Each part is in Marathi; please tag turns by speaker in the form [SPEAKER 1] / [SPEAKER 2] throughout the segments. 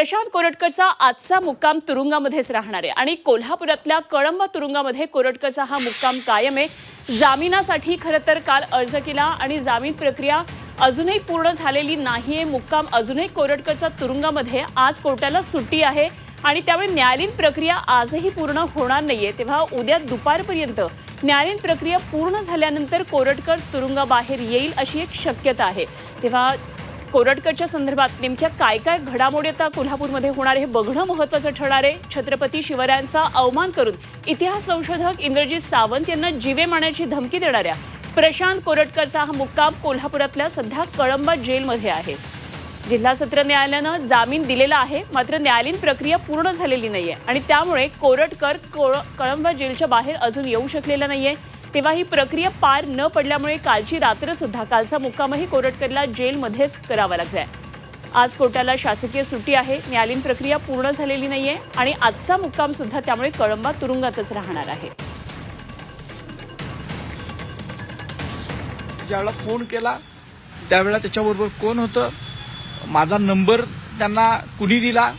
[SPEAKER 1] प्रशांत कोरटकरचा आजचा मुक्काम तुरुंगामध्येच राहणार आहे. आणि कोल्हापुरातल्या कळंब तुरुंगामध्ये कोरटकरचा हा मुक्काम कायम आहे. जामिनासाठी खरं तर काल अर्ज केला आणि जामीन प्रक्रिया अजूनही पूर्ण झालेली नाही आहे. मुक्काम अजूनही कोरटकरचा तुरुंगामध्ये आज कोर्टाला सुट्टी आहे आणि त्यामुळे न्यायालयीन प्रक्रिया आजही पूर्ण होणार नाहीये. तेव्हा उद्या दुपारपर्यंत न्यायालयीन प्रक्रिया पूर्ण झाल्यानंतर कोरटकर तुरुंगाबाहेर येईल अशी एक शक्यता आहे. तेव्हा कोरटकरच्या संदर्भात नेमक्या काय काय घडामोडी आता कोल्हापूरमध्ये होणार हे बघणं महत्वाचं ठरणार आहे. छत्रपती शिवरायांचा अवमान करून इतिहास संशोधक इंद्रजित सावंत यांना जीवे मारण्याची धमकी देणाऱ्या प्रशांत कोरटकरचा हा मुक्काम कोल्हापुरातल्या सध्या कळंबा जेलमध्ये आहे. जिल्हा सत्र न्यायालयानं जामीन दिलेला आहे मात्र न्यायालयीन प्रक्रिया पूर्ण झालेली नाहीये आणि त्यामुळे कोरटकर कोळ- कळंबा जेलच्या बाहेर अजून येऊ शकलेला नाहीये. तेव्हा ही प्रक्रिया पार न पडल्यामुळे कालची रात्र सुद्धा कालचा मुक्कामही कोरटकरला जेलमध्येच करावा लागलाय. आज कोर्टाला शासकीय सुट्टी आहे न्यायालयीन प्रक्रिया पूर्ण झालेली नाहीये आणि आजचा मुक्काम सुद्धा त्यामुळे कळंबा तुरुंगातच राहणार आहे.
[SPEAKER 2] ज्यावेळेला फोन केला त्यावेळेला त्याच्याबरोबर कोण होतं? माझा नंबर त्यांना कुणी दिला?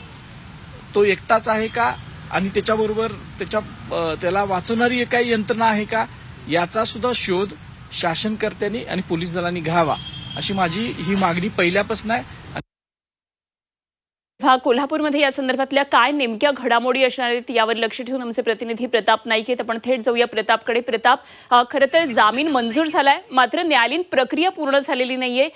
[SPEAKER 2] तो एकटाच आहे का? आणि त्याच्याबरोबर त्याच्या त्याला वाचवणारी काही यंत्रणा आहे का? याचा सुद्धा शोध शासनकर्त्यांनी आणि पोलीस दलांनी घ्यावा अशी माझी ही मागणी पहिल्यापासून आहे.
[SPEAKER 1] तेव्हा कोल्हापूरमध्ये या संदर्भातल्या काय नेमक्या घडामोडी असणार आहेत यावर लक्ष ठेवून आमचे प्रतिनिधी प्रताप नाईक आहेत. आपण थेट जाऊया प्रतापकडे. प्रताप खरं तर जामीन मंजूर झालाय मात्र न्यायालयीन प्रक्रिया पूर्ण झालेली नाहीये.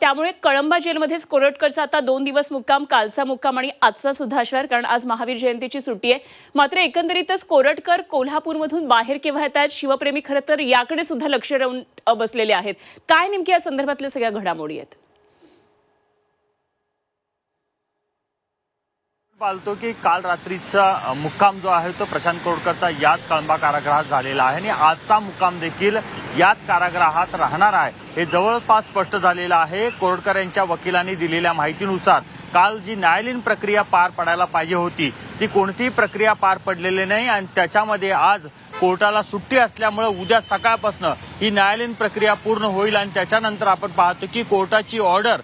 [SPEAKER 1] त्यामुळे कळंबा जेलमध्येच कोरटकरचा आता दोन दिवस मुक्काम कालचा मुक्काम आणि आजचा सुद्धा असणार कारण आज महावीर जयंतीची सुट्टी आहे. मात्र एकंदरीतच कोरटकर कोल्हापूरमधून बाहेर केव्हा येत आहेत? शिवप्रेमी खरं तर याकडे सुद्धा लक्ष राहून बसलेले आहेत. काय नेमक्या या संदर्भातल्या सगळ्या घडामोडी आहेत?
[SPEAKER 3] पालतो की काल रात्रीचा मुक्काम जो आहे तो प्रशांत कोडकरचा याच कळंबा कारागृहात झालेला आहे आणि आजचा मुक्काम देखील याच कारागृहात राहणार आहे. हे जवळपास स्पष्ट झालेलं आहे. कोरडकर यांच्या वकिलांनी दिलेल्या माहितीनुसार काल जी न्यायालयीन प्रक्रिया पार पडायला पाहिजे होती ती कोणतीही प्रक्रिया पार पडलेली नाही आणि त्याच्यामध्ये आज कोर्टाला सुट्टी असल्यामुळे उद्या सकाळपासून ही न्यायालयीन प्रक्रिया पूर्ण होईल आणि त्याच्यानंतर आपण पाहतो की कोर्टाची ऑर्डर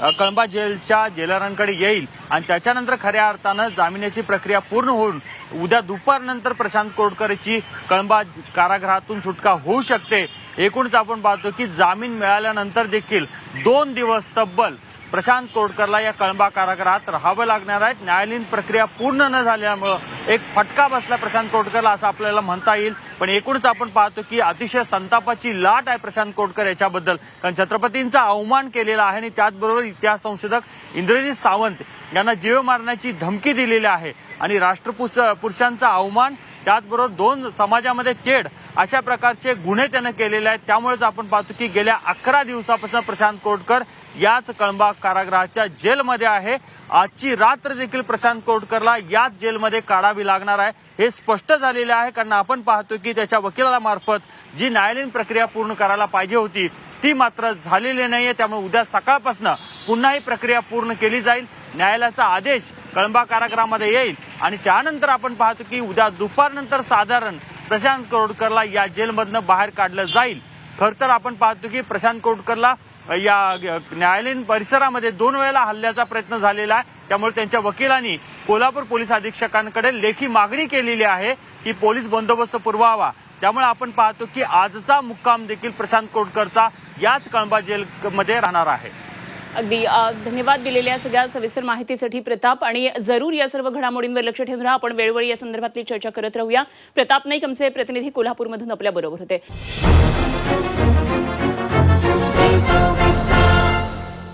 [SPEAKER 3] कळंबा जेलच्या जेलरांकडे येईल आणि त्याच्यानंतर खऱ्या अर्थानं जामिनाची प्रक्रिया पूर्ण होऊन उद्या दुपारनंतर प्रशांत कोडकरची कळंबा कारागृहातून सुटका होऊ शकते. एकूणच आपण पाहतो की जामीन मिळाल्यानंतर देखील दोन दिवस तब्बल प्रशांत कोटकरला या कळंबा कारागृहात राहावं लागणार आहे. न्यायालयीन प्रक्रिया पूर्ण न झाल्यामुळं एक फटका बसला प्रशांत कोटकरला असं आपल्याला म्हणता येईल. पण एकूणच आपण पाहतो की अतिशय संतापाची लाट आहे प्रशांत कोटकर याच्याबद्दल. कारण छत्रपतींचा अवमान केलेला आहे आणि त्याचबरोबर इतिहास संशोधक इंद्रजित सावंत यांना जीव मारण्याची धमकी दिलेली आहे. आणि राष्ट्रपुरुषांचा अवमान त्याचबरोबर दोन समाजामध्ये तेढ अशा प्रकारचे गुन्हे त्यानं केलेले आहेत. त्यामुळेच आपण पाहतो की गेल्या अकरा दिवसापासून प्रशांत कोटकर याच कळंबा कारागृहाच्या जेलमध्ये आहे. आजची रात्र देखील प्रशांत कोटकरला याच जेलमध्ये काढावी लागणार आहे. हे स्पष्ट झालेले आहे कारण आपण पाहतो की त्याच्या वकिलामार्फत जी न्यायालयीन प्रक्रिया पूर्ण करायला पाहिजे होती ती मात्र झालेली नाहीये. त्यामुळे उद्या सकाळपासून पुन्हा ही प्रक्रिया पूर्ण केली जाईल. न्यायालयाचा आदेश कळंबा कारागृहामध्ये येईल. आणि त्यानंतर आपण पाहतो की उद्या दुपारनंतर साधारण प्रशांत कोटकरला या जेलमधनं बाहेर काढलं जाईल. खर तर आपण पाहतो की प्रशांत कोटकरला या न्यायालयीन परिसरामध्ये दोन वेळेला हल्ल्याचा प्रयत्न झालेला आहे. त्यामुळे त्यांच्या वकिलांनी कोल्हापूर पोलीस अधीक्षकांकडे लेखी मागणी केलेली आहे की पोलीस बंदोबस्त पुरवावा. त्यामुळे आपण पाहतो की आजचा मुक्काम देखील प्रशांत कोटकरचा याच कळंबा जेलमध्ये राहणार आहे.
[SPEAKER 1] अगदी धन्यवाद दिलेल्या सगळ्या सविस्तर माहितीसाठी प्रताप. आणि जरूर या सर्व घडामोडींवर लक्ष ठेवून राहा. आपण वेळोवेळी या संदर्भातली चर्चा करत राहूया. प्रताप नाईक आमचे प्रतिनिधी कोल्हापूरमधून आपल्या बरोबर होते.